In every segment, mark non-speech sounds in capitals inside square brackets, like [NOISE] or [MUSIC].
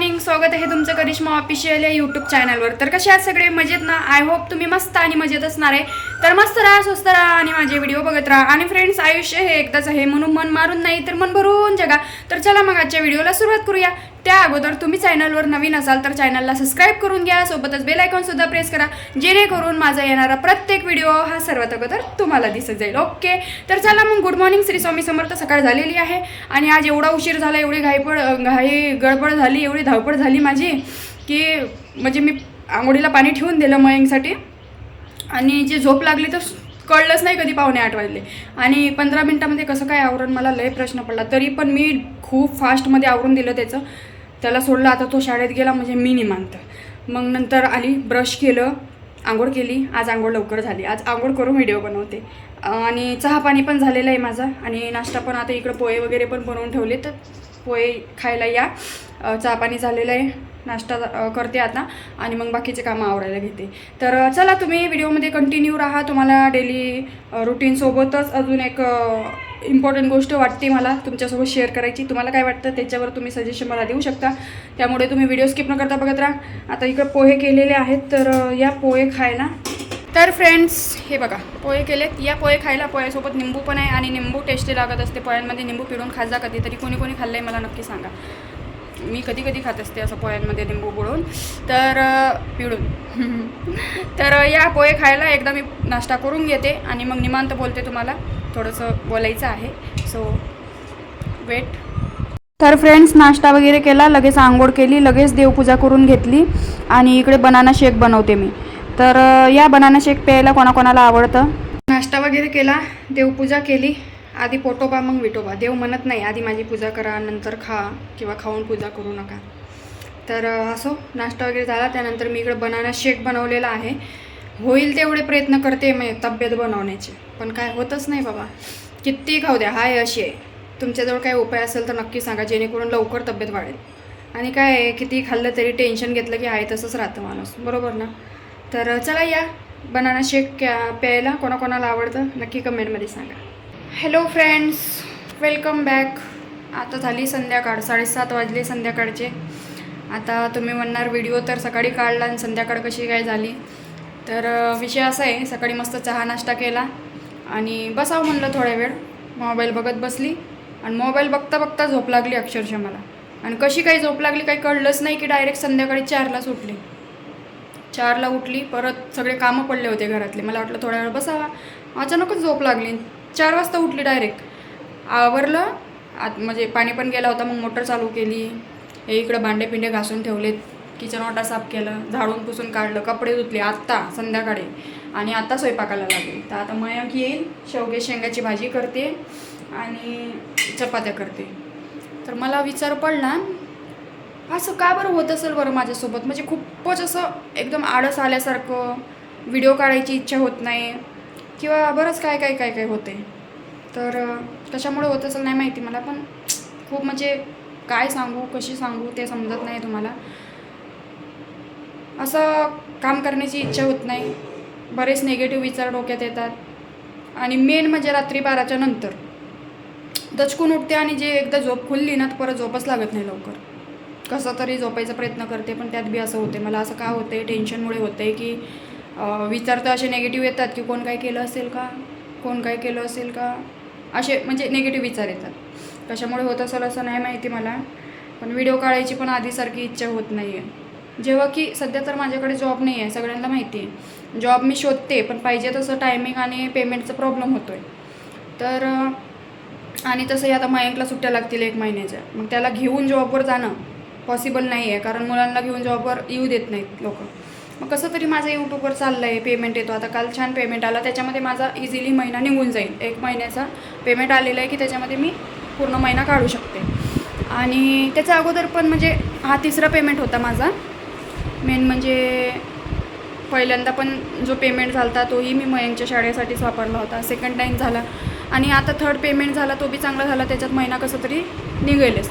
Morning स्वागत आहे तुमचं करिश्मा ऑफिशियल या यूट्यूब चॅनलवर तर कसे आहात सगळे? मजेत ना? आय होप तुम्ही मस्त आणि मजेत असणार आहे. तर मस्त राहा स्वस्त राहा आणि माझे व्हिडिओ बघत राहा. आणि फ्रेंड्स आयुष्य हे एकदाच आहे. म्हणून मन मारून नाही तर मन भरून जगा. तर चला मग आजच्या व्हिडिओला सुरुवात करूया. त्या अगोदर तुम्ही चॅनलवर नवीन असाल तर चॅनलला सबस्क्राईब करून घ्या सोबतच बेल आयकॉन सुद्धा प्रेस करा जेणेकरून माझा येणारा प्रत्येक व्हिडिओ हा सर्वात अगोदर तुम्हाला दिसत जाईल. ओके तर चला मग गुड मॉर्निंग श्री स्वामी समर्थ. सकाळ झालेली आहे आणि आज एवढा उशीर झाला एवढी घाईपड घाई गडबड झाली एवढी धावपळ झाली माझी की म्हणजे मी आंघोळीला पाणी ठेवून दिलं मयंगसाठी आणि जी झोप लागली तर कळलंच नाही कधी पाहुणे आठ वाजले. आणि पंधरा मिनटामध्ये कसं काय आवरण मला लय प्रश्न पडला. तरी पण मी खूप फास्टमध्ये आवरून दिलं त्याचं. त्याला सोडलं आता तो शाळेत गेला म्हणजे मी निमांत मग नंतर आली ब्रश केलं आंघोळ केली. आज आंघोळ लवकर झाली. आज आंघोळ करून व्हिडिओ बनवते. आणि चहा पाणी पण झालेलं आहे माझा. आणि नाश्ता पण आता इकडं पोहे वगैरे पण बनवून ठेवले तर पोहे खायला या. चहा पाणी झालेलं आहे. नाश्ता करते आता. आणि मग बाकीचे कामं आवरायला घेते. तर चला तुम्ही व्हिडिओमध्ये कंटिन्यू राहा. तुम्हाला डेली रुटीनसोबतच अजून एक इम्पॉर्टंट गोष्ट वाटते मला तुमच्यासोबत शेअर करायची. तुम्हाला काय वाटतं त्याच्यावर तुम्ही सजेशन मला देऊ शकता. त्यामुळे तुम्ही व्हिडिओ स्किप न करता बघत राहा. आता इकडं पोहे केलेले आहेत. तर या पोहे खायला तर फ्रेंड्स हे बघा पोहे केलेत. या पोहे खायला पोह्यासोबत निंबू पण आहे आणि निंबू टेस्टी लागत असते. पोह्यांमध्ये निंबू पिळून खात जा कधीतरी कोणी कोणी खाल्लं आहे मला नक्की सांगा. मी कधी कधी खात असते असं पोह्यांमध्ये निंबू बुडवून तर पिळून. [LAUGHS] तर या पोहे खायला एकदा मी नाश्ता करून घेते आणि मग निमांत बोलते तुम्हाला. थोडंसं बोलायचं आहे. सो वेट तर फ्रेंड्स नाश्ता वगैरे केला लगेच आंघोळ केली लगेच देवपूजा करून घेतली आणि इकडे बनाना शेक बनवते मी. तर या बनाना शेक प्यायला कोणाकोणाला आवडतं? नाश्ता वगैरे केला देवपूजा केली आधी पोटोबा मग विटोबा देव म्हणत नाही आधी माझी पूजा करा नंतर खा किंवा खाऊन पूजा करू नका. तर असो नाश्ता वगैरे झाला. त्यानंतर मी इकडं बनाना शेक बनवलेला आहे. होईल तेवढे प्रयत्न करते मी तब्येत बनवण्याचे. पण काय होतच नाही बाबा. किती खाऊ द्या हाय अशी आहे. तुमच्याजवळ काही उपाय असेल तर नक्की सांगा जेणेकरून लवकर तब्येत वाढेल. आणि काय आहे किती खाल्लं तरी टेन्शन घेतलं की आहे तसंच राहतं माणूस. बरोबर ना? तर चला या बनाना शेक क्या- प्यायला कोणाकोणाला आवडतं नक्की कमेंटमध्ये सांगा. हॅलो फ्रेंड्स वेलकम बॅक आता झाली संध्याकाळ साडेसात वाजले संध्याकाळचे. आता तुम्ही म्हणणार व्हिडिओ तर सकाळी काढला आणि संध्याकाळ कशी काय झाली. तर विषय असा आहे सकाळी मस्त चहा नाश्ता केला आणि बसावं म्हणलं थोड्या वेळ. मोबाईल बघत बसली आणि मोबाईल बघता बघता झोप लागली अक्षरशः मला. आणि कशी काही झोप लागली काही कळलंच नाही की डायरेक्ट संध्याकाळी चारला उठली चारला उठली परत सगळे कामं पडले होते घरातले. मला वाटलं थोड्या वेळ बसावा. अचानकच झोप लागली. चार वाजता उठली डायरेक्ट आवरलं. आत म्हणजे पाणी पण गेला होता मग मोटर चालू केली. हे इकडं भांडे पिंडे घासून ठेवलेत. किचन वाटा साफ केलं. झाडून पुसून काढलं. कपडे धुतले. आत्ता संध्याकाळी. आणि आत्ता स्वयंपाकाला लागले. तर आता मयंक येईल. शेवगे शेंगाची भाजी करते. आणि चपात्या करते. तर मला विचार पडला असं का बरं होत असेल बरं माझ्यासोबत? म्हणजे खूपच असं एकदम आळस आल्यासारखं व्हिडिओ काढायची इच्छा होत नाही. किंवा बरंच काय काय काय काय होते तर कशामुळे होत असेल नाही माहिती मला पण खूप म्हणजे काय सांगू कशी सांगू ते समजत नाही तुम्हाला. असं काम करण्याची इच्छा होत नाही. बरेच निगेटिव्ह विचार डोक्यात येतात. आणि मेन म्हणजे रात्री बाराच्या नंतर. दचकून उठते आणि जे एकदा झोप खुलली ना तर परत झोपच लागत नाही लवकर. कसं तरी झोपायचा प्रयत्न करते पण त्यात बी असं होते. मला असं का होते टेन्शनमुळे होते की विचार तर असे नेगेटिव्ह येतात की कोण काय केलं असेल का? कोण काय केलं असेल का? असे म्हणजे नेगेटिव्ह विचार येतात. कशामुळे होत असेल असं नाही माहिती मला पण व्हिडिओ काढायची पण आधीसारखी इच्छा होत नाही आहे जेव्हा की सध्या तर माझ्याकडे जॉब नाही आहे सगळ्यांना माहिती आहे जॉब मी शोधते पण पाहिजे तसं टायमिंग आणि पेमेंटचा प्रॉब्लेम होतो आहे तर आणि तसंही आता मयंकला सुट्ट्या लागतील एक महिन्याच्या. मग त्याला घेऊन जॉबवर जाणं पॉसिबल नाही आहे कारण मुलांना घेऊन जॉबवर येऊ देत नाहीत लोक. मग कसं तरी माझं यूट्यूबवर चाललं आहे पेमेंट येतो. आता काल छान पेमेंट आला त्याच्यामध्ये माझा इझिली महिना निघून जाईल. एक महिन्याचा पेमेंट आलेला आहे की त्याच्यामध्ये मी पूर्ण महिना काढू शकते. आणि त्याच्या अगोदर पण म्हणजे हा तिसरा पेमेंट होता माझा. मेन म्हणजे पहिल्यांदा पण जो पेमेंट झाला होता तोही मी मयांच्या शाळेसाठीच वापरला होता. सेकंड टाईम झाला. आणि आता थर्ड पेमेंट झाला तो बी चांगला झाला. त्याच्यात महिना कसं तरी निघेलच.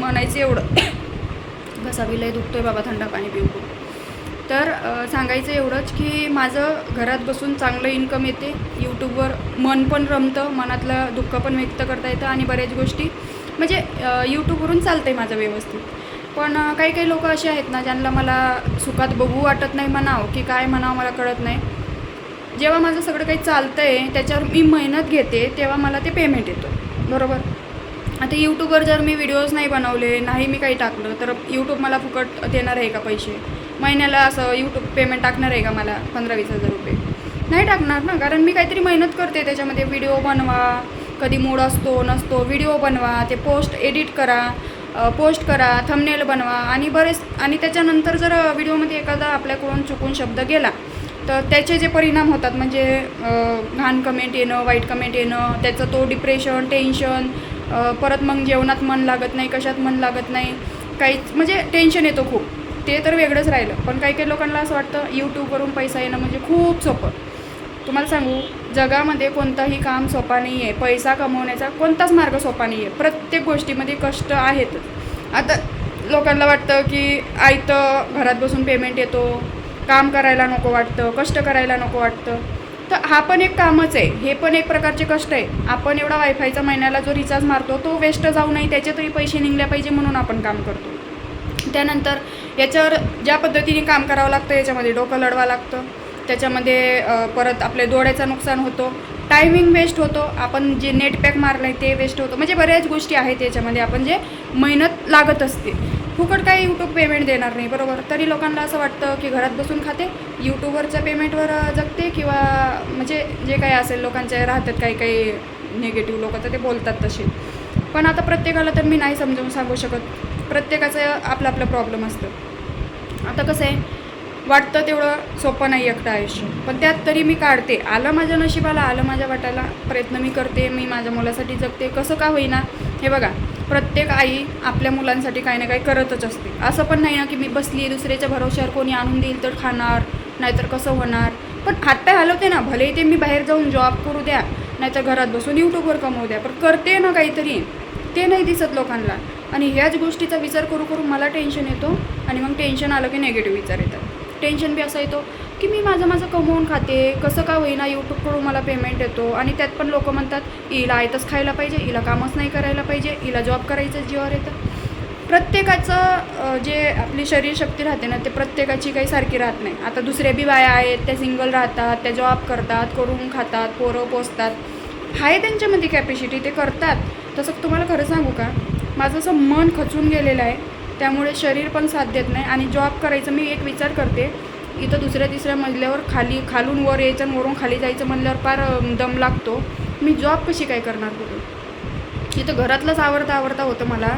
म्हणायचं एवढं. [COUGHS] घसा बी दुखतो आहे बाबा थंड पाणी पिऊ तर सांगायचं एवढंच की माझं घरात बसून चांगलं इन्कम येते. यूट्यूबवर मन पण रमतं मनातलं दुःख पण व्यक्त करता येतं आणि बऱ्याच गोष्टी म्हणजे यूट्यूबवरून चालतं आहे माझं व्यवस्थित. पण काही काही लोक असे आहेत ना ज्यांना मला सुखात बघू वाटत नाही म्हणावं की काय म्हणावं मला कळत नाही. जेव्हा माझं सगळं काही चालतं आहे त्याच्यावर मी मेहनत घेते तेव्हा मला ते पेमेंट येतो. बरोबर? आता यूट्यूबवर जर मी व्हिडिओज नाही बनवले नाही मी काही टाकलं तर यूट्यूब मला फुकट देणार आहे का पैसे? महिन्याला असं यूट्यूब पेमेंट टाकणार आहे का मला? पंधरा वीस हजार रुपये. नाही टाकणार ना कारण मी काहीतरी मेहनत करते त्याच्यामध्ये व्हिडिओ बनवा कधी मूड असतो नसतो व्हिडिओ बनवा ते पोस्ट एडिट करा पोस्ट करा थंबनेल बनवा आणि बरेच आणि त्याच्यानंतर जर व्हिडिओमध्ये एखादा आपल्याकडून चुकून शब्द गेला तर त्याचे जे परिणाम होतात म्हणजे घाण कमेंट येणं वाईट कमेंट येणं त्याचं तो डिप्रेशन टेन्शन परत मग जेवणात मन लागत नाही कशात मन लागत नाही. काहीच म्हणजे टेन्शन येतो खूप. ते तर वेगळंच राहिलं. पण काही काही लोकांना असं वाटतं यूट्यूबवरून पैसा येणं म्हणजे खूप सोपं. तुम्हाला सांगू जगामध्ये कोणतंही काम सोपा नाही आहे पैसा कमवण्याचा कोणताच मार्ग सोपा नाही आहे प्रत्येक गोष्टीमध्ये कष्ट आहेतच आता लोकांना वाटतं की आयतं घरात बसून पेमेंट येतो. काम करायला नको वाटतं कष्ट करायला नको वाटतं. तर हा पण एक कामच आहे. हे पण एक प्रकारचे कष्ट आहे. आपण एवढा वायफायचा महिन्याला जो रिचार्ज मारतो तो वेस्ट जाऊ नये. त्याचे तरी पैसे निघले पाहिजे म्हणून आपण काम करतो. त्यानंतर याच्यावर ज्या पद्धतीने काम करावं लागतं याच्यामध्ये डोकं लढवावं लागतं. त्याच्यामध्ये परत आपले डोळ्याचं नुकसान होतो. टायमिंग वेस्ट होतो. आपण जे नेट पॅक मारलं आहे ते वेस्ट होतं. म्हणजे बऱ्याच गोष्टी आहेत याच्यामध्ये. आपण जे मेहनत लागत असते. फुकट काही यूट्यूब पेमेंट देणार नाही बरोबर? तरी लोकांना असं वाटतं की घरात बसून खाते यूट्यूबवरच्या पेमेंटवर जगते किंवा म्हणजे जे काही असेल लोकांचे राहतात काही काही निगेटिव्ह लोक तर ते बोलतात तसे. पण आता प्रत्येकाला तर मी नाही समजावून सांगू शकत. प्रत्येकाचं आपलं आपलं प्रॉब्लेम असतं. आता कसं आहे वाटतं तेवढं सोपं नाही एकटं आयुष्य. पण त्यात तरी मी काढते. आलं माझ्या नशिबाला आलं माझ्या वाटायला प्रयत्न मी करते मी माझ्या मुलासाठी जगते. कसं का होईना? हे बघा प्रत्येक आई आपल्या मुलांसाठी काही ना काही करतच असते. असं पण नाही ना की मी बसली दुसऱ्याच्या भरोश्यावर कोणी आणून देईल तर खाणार नाहीतर कसं होणार? पण हातपाय हलवते ना भले ते मी बाहेर जाऊन जॉब करू द्या नाहीतर घरात बसून यूट्यूबवर कमवू द्या पण करते ना काहीतरी. ते नाही दिसत लोकांना. आणि ह्याच गोष्टीचा विचार करू करू मला टेन्शन येतो आणि मग टेन्शन आलं की नेगेटिव्ह विचार येतात. टेन्शन बी असं येतो की मी माझं माझं कमवून खाते कसं का होईना यूट्यूबकडून मला पेमेंट येतो? आणि त्यात पण लोक म्हणतात हिला आयतच खायला पाहिजे हिला कामच नाही करायला पाहिजे हिला जॉब करायचं जीवावर येतं. प्रत्येकाचं जे आपली शरीरशक्ती राहते ना ते प्रत्येकाची काही सारखी राहत नाही. आता दुसऱ्या बी बाया आहेत त्या सिंगल राहतात त्या जॉब करतात करून खातात पोरं पोचतात आहे त्यांच्यामध्ये कॅपॅसिटी ते करतात. तसं तुम्हाला खरं सांगू का? माझं असं मन खचून गेलेलं आहे. त्यामुळे शरीर पण साथ देत नाही आणि जॉब करायचं मी एक विचार करते. इथं दुसऱ्या तिसऱ्या मजल्यावर खाली खालून वर यायचं आणि वरून खाली जायचं म्हणल्यावर फार दम लागतो. मी जॉब कशी काय करणार कुठून इथं घरातलंच आवडता आवडता होतं मला.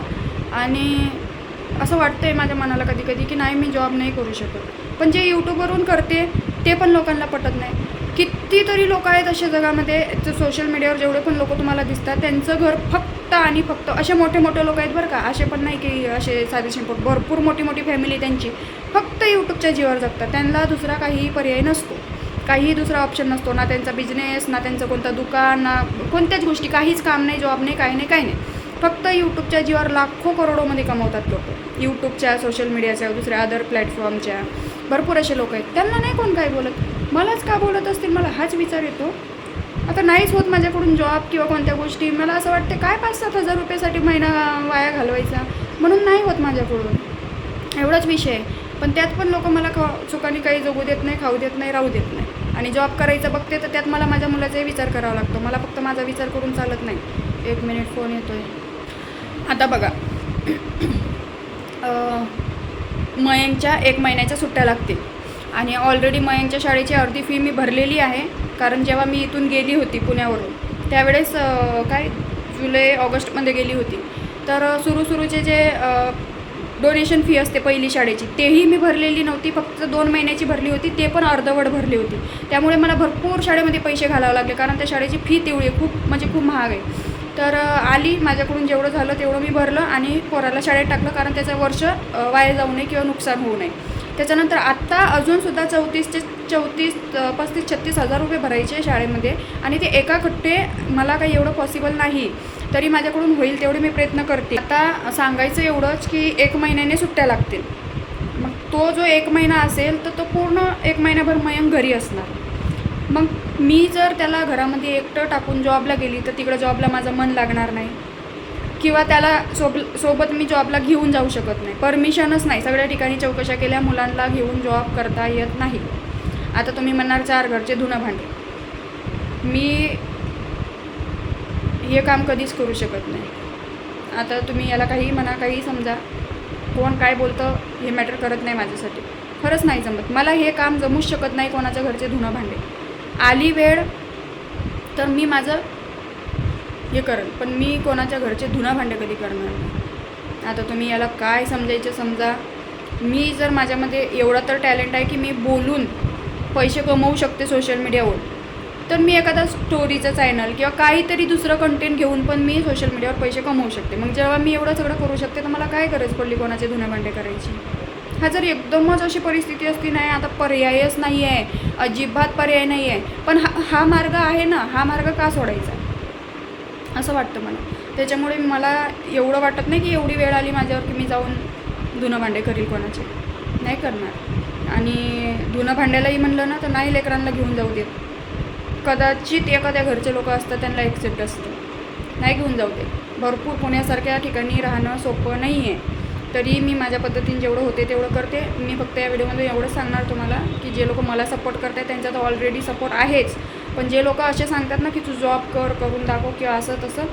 आणि असं वाटतं आहे माझ्या मनाला कधी कधी की नाही मी जॉब नाही करू शकत. पण जे यूट्यूबवरून करते ते पण लोकांना पटत नाही. कितीतरी लोक आहेत अशा जगामध्ये सोशल मीडियावर जेवढे पण लोक तुम्हाला दिसतात त्यांचं घर फक्त आणि फक्त असे मोठे मोठे लोक आहेत बरं का. असे पण नाही की असे साधे शिंपट भरपूर मोठी मोठी फॅमिली त्यांची. फक्त फक्त यूट्यूबच्या जीवावर जगतात. त्यांना दुसरा काहीही पर्याय नसतो. काहीही दुसरा ऑप्शन नसतो. ना त्यांचा बिझनेस ना त्यांचं कोणतं दुकान ना कोणत्याच गोष्टी. काहीच काम नाही जॉब नाही काही नाही काही नाही. फक्त यूट्यूबच्या जीवावर लाखो करोडोमध्ये कमवतात लोक. यूट्यूबच्या सोशल मीडियाच्या दुसऱ्या अदर प्लॅटफॉर्मच्या भरपूर असे लोक आहेत. त्यांना नाही कोण काय बोलत. मलाच का बोलत असतील? मला हाच विचार येतो. आता नाहीच होत माझ्याकडून जॉब किंवा कोणत्या गोष्टी. मला असं वाटते काय पाच सात हजार रुपयासाठी महिना वाया घालवायचा? म्हणून नाही होत माझ्याकडून. एवढाच विषय आहे. पण त्यात पण लोक मला खा चुकाने काही जगू देत नाही खाऊ देत नाही राहू देत नाही. आणि जॉब करायचं बघते तर त्यात मला माझ्या मुलाचाही विचार करावा लागतो. मला फक्त माझा विचार करून चालत नाही. एक मिनिट फोन येतो आहे आता बघा. मयंकच्या एक महिन्याच्या सुट्ट्या लागतील. आणि ऑलरेडी मयंकच्या शाळेची अर्धी फी मी भरलेली आहे. कारण जेव्हा मी इथून गेली होती पुण्यावरून त्यावेळेस काय? जुलै ऑगस्टमध्ये गेली होती. तर सुरू सुरूचे जे डोनेशन फी असते पहिली शाळेची. तेही मी भरलेली नव्हती फक्त दोन महिन्याची भरली होती ते पण अर्धवट भरली होती. त्यामुळे मला भरपूर शाळेमध्ये पैसे घालावे लागले कारण त्या शाळेची फी तेवढी आहे खूप म्हणजे खूप महाग आहे. तर आली माझ्याकडून जेवढं झालं तेवढं मी भरलं आणि पोराला शाळेत टाकलं कारण त्याचं वर्ष वाया जाऊ नये किंवा नुकसान होऊ नये. त्याच्यानंतर आत्ता अजूनसुद्धा चौतीस ते चौतीस पस्तीस छत्तीस हजार रुपये भरायचे शाळेमध्ये आणि ते एका खट्टे मला काही एवढं पॉसिबल नाही. तरी माझ्याकडून होईल तेवढे मी प्रयत्न करते. आता सांगायचं एवढंच की एक महिन्याने सुट्ट्या लागतील. मग तो जो एक महिना असेल तर तो पूर्ण एक महिनाभर मयंक घरी असणार. मग मी जर त्याला घरामध्ये एकटं टाकून जॉबला गेली तर तिकडं जॉबला माझं मन लागणार नाही. किंवा त्याला सोब सोबत मी जॉबला घेऊन जाऊ शकत नाही. परमिशनच नाही. सगळ्या ठिकाणी चौकशा केल्या मुलांना घेऊन जॉब करता येत नाही. आता तुम्ही म्हणणार चार घरचे धुणं भांडे. मी हे काम कधीच करू शकत नाही. आता तुम्ही याला काही म्हणा काही समजा कोण काय बोलतं हे मॅटर करत नाही माझ्यासाठी. खरंच नाही जमत. मला हे काम जमूच शकत नाही कोणाच्या घरचे धुणं भांडे. आली वेळ तर मी माझं हे करेन. पण मी कोणाच्या घरचे धुणं भांडे कधी करणार नाही. आता तुम्ही याला काय समजायचं समजा? मी जर माझ्यामध्ये एवढा तर टॅलेंट आहे की मी बोलून पैसे कमवू शकते सोशल मीडियावर तर मी एखादा स्टोरीचं चॅनल किंवा काहीतरी दुसरं कंटेंट घेऊन पण मी सोशल मीडियावर पैसे कमवू शकते. मग जेव्हा मी एवढं सगळं करू शकते तर मला काय गरज पडली कोणाचे धुणे भांडे करायची? हा जर एकदमच अशी परिस्थिती असती नाही आता पर्यायच नाही आहे अजिबात पर्याय नाही आहे पण हा हा मार्ग आहे ना हा मार्ग का सोडायचा? असं वाटतं मला. त्याच्यामुळे मला एवढं वाटत नाही की एवढी वेळ आली माझ्यावर की मी जाऊन धुणं भांडे करील कोणाचे. नाही करणार. आणि धुणं भांड्यालाही म्हणलं ना तर नाही लेकरांना घेऊन जाऊ देत. कदाचित एखाद्या घरचे लोक असतात त्यांना एक्सेप्ट असतं. नाही घेऊन जाऊ दे भरपूर पुण्यासारख्या ठिकाणी राहणं सोपं नाही आहे तरी मी माझ्या पद्धतीने जेवढं होते तेवढं करते. मी फक्त या व्हिडिओमध्ये एवढं सांगणार तुम्हाला की जे लोक मला सपोर्ट करतात त्यांचा तर ऑलरेडी सपोर्ट आहेच. पण जे लोक असे सांगतात ना की तू जॉब कर करून दाखव किंवा असं तसं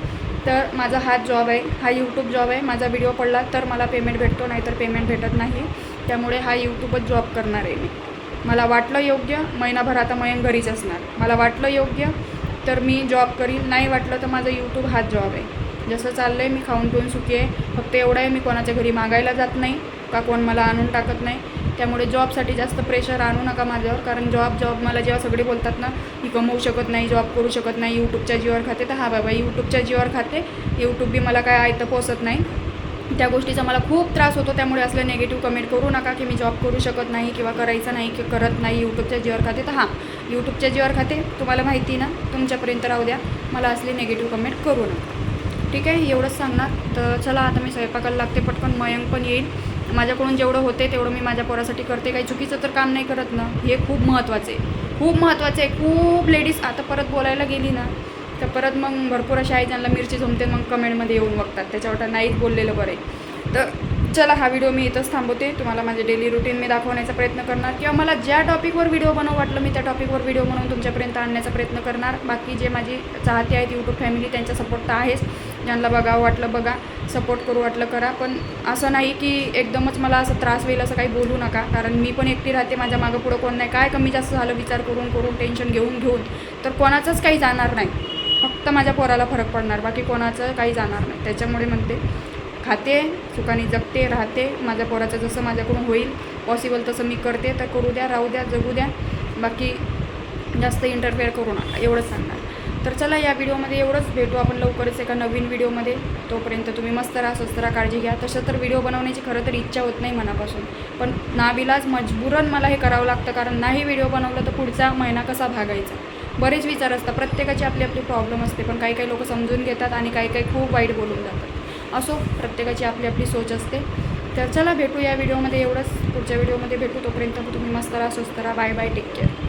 तर माझा हाच जॉब आहे. हा यूट्यूब जॉब आहे. माझा व्हिडिओ पडला तर मला पेमेंट भेटतो नाहीतर पेमेंट भेटत नाही. त्यामुळे हा यूट्यूबच जॉब करणार आहे मी. मला वाटलं योग्य महिनाभर आता मयंक घरीच असणार. मला वाटलं योग्य तर मी जॉब करील नाही वाटलं तर माझं यूट्यूब हाच जॉब आहे. जसं चाललं आहे मी खाऊन पिऊन सुखी आहे. फक्त एवढं आहे मी कोणाच्या घरी मागायला जात नाही का कोण मला आणून टाकत नाही. त्यामुळे जॉबसाठी जास्त प्रेशर आणू नका माझ्यावर कारण जॉब जॉब मला जेव्हा सगळे बोलतात ना मी कमवू शकत नाही जॉब करू शकत नाही यूट्यूबच्या जीवावर खाते. तर हा बाबा यूट्यूबच्या जीवावर खाते. यूट्यूब बी मला काय आयतं पोसत नाही. त्या गोष्टीचा मला खूप त्रास होतो. त्यामुळे असलं नेगेटिव्ह कमेंट करू नका की मी जॉब करू शकत नाही किंवा करायचं नाही की करत नाही यूट्यूबच्या जीवर खाते. तर हां यूट्यूबच्या जीवर खाते. तुम्हाला माहिती ना तुमच्यापर्यंत राहू द्या. मला असली नेगेटिव्ह कमेंट करू नका. ठीक आहे? एवढंच सांगणार. तर चला आता मी स्वयंपाकाला लागते. पटकन मयंक पण येईल. माझ्याकडून जेवढं होते तेवढं मी माझ्या पोरासाठी करते. काही चुकीचं तर काम नाही करत ना. हे खूप महत्त्वाचं आहे. खूप महत्त्वाचं आहे. खूप लेडीज आता परत बोलायला गेली ना तर परत मग भरपूर अशा आहेत ज्यांना मिरची जमते मग कमेंटमध्ये येऊन बघतात. त्याच्यावर नाहीच बोललेलं बरं आहे. तर चला हा व्हिडिओ मी इथंच थांबवते. तुम्हाला माझे डेली रुटीन मी दाखवण्याचा प्रयत्न करणार. किंवा मला ज्या टॉपिकवर व्हिडिओ बनवू वाटलं मी त्या टॉपिकवर व्हिडिओ बनवून तुमच्यापर्यंत आणण्याचा प्रयत्न करणार. बाकी जे माझी चाहते आहेत यूट्यूब फॅमिली त्यांचा सपोर्ट तर आहेच. ज्यांना बघावं वाटलं बघा. सपोर्ट करू वाटलं करा. पण असं नाही की एकदमच मला असं त्रास होईल असं काही बोलू नका. कारण मी पण एकटी राहते माझ्या मागं पुढं कोण नाही. काय कमी जास्त झालं विचार करून करून टेन्शन घेऊन घेऊन. तर कोणाचंच काही जाणार नाही. फक्त माझ्या पोराला फरक पडणार बाकी कोणाचं काही जाणार नाही. त्याच्यामुळे म्हणते खाते सुखाने जगते राहते. माझ्या पोराचं जसं माझ्याकडून होईल पॉसिबल तसं मी करते. तर करू द्या राहू द्या जगू द्या. बाकी जास्त इंटरफेअर करू नका एवढंच सांगणार. तर चला या व्हिडिओमध्ये एवढंच. भेटू आपण लवकरच एका नवीन व्हिडिओमध्ये. तोपर्यंत तुम्ही मस्त राहा स्वस्त राहा काळजी घ्या. तसं तर व्हिडिओ बनवण्याची खरं तर इच्छा होत नाही मनापासून. पण नाविलाज मजबूरन मला हे करावं लागतं कारण नाही व्हिडिओ बनवलं तर पुढचा महिना कसा भागायचा? बरेच विचार असतात. प्रत्येकाची आपली आपली प्रॉब्लेम असते पण काही काही लोक समजून घेतात आणि काही काही खूप वाईट बोलून जातात. असो प्रत्येकाची आपली आपली सोच असते. तर चला भेटू या व्हिडिओमध्ये एवढंच. पुढच्या व्हिडिओमध्ये भेटू. तोपर्यंत तुम्ही मस्त राहा स्वस्त राहा. Bye bye take care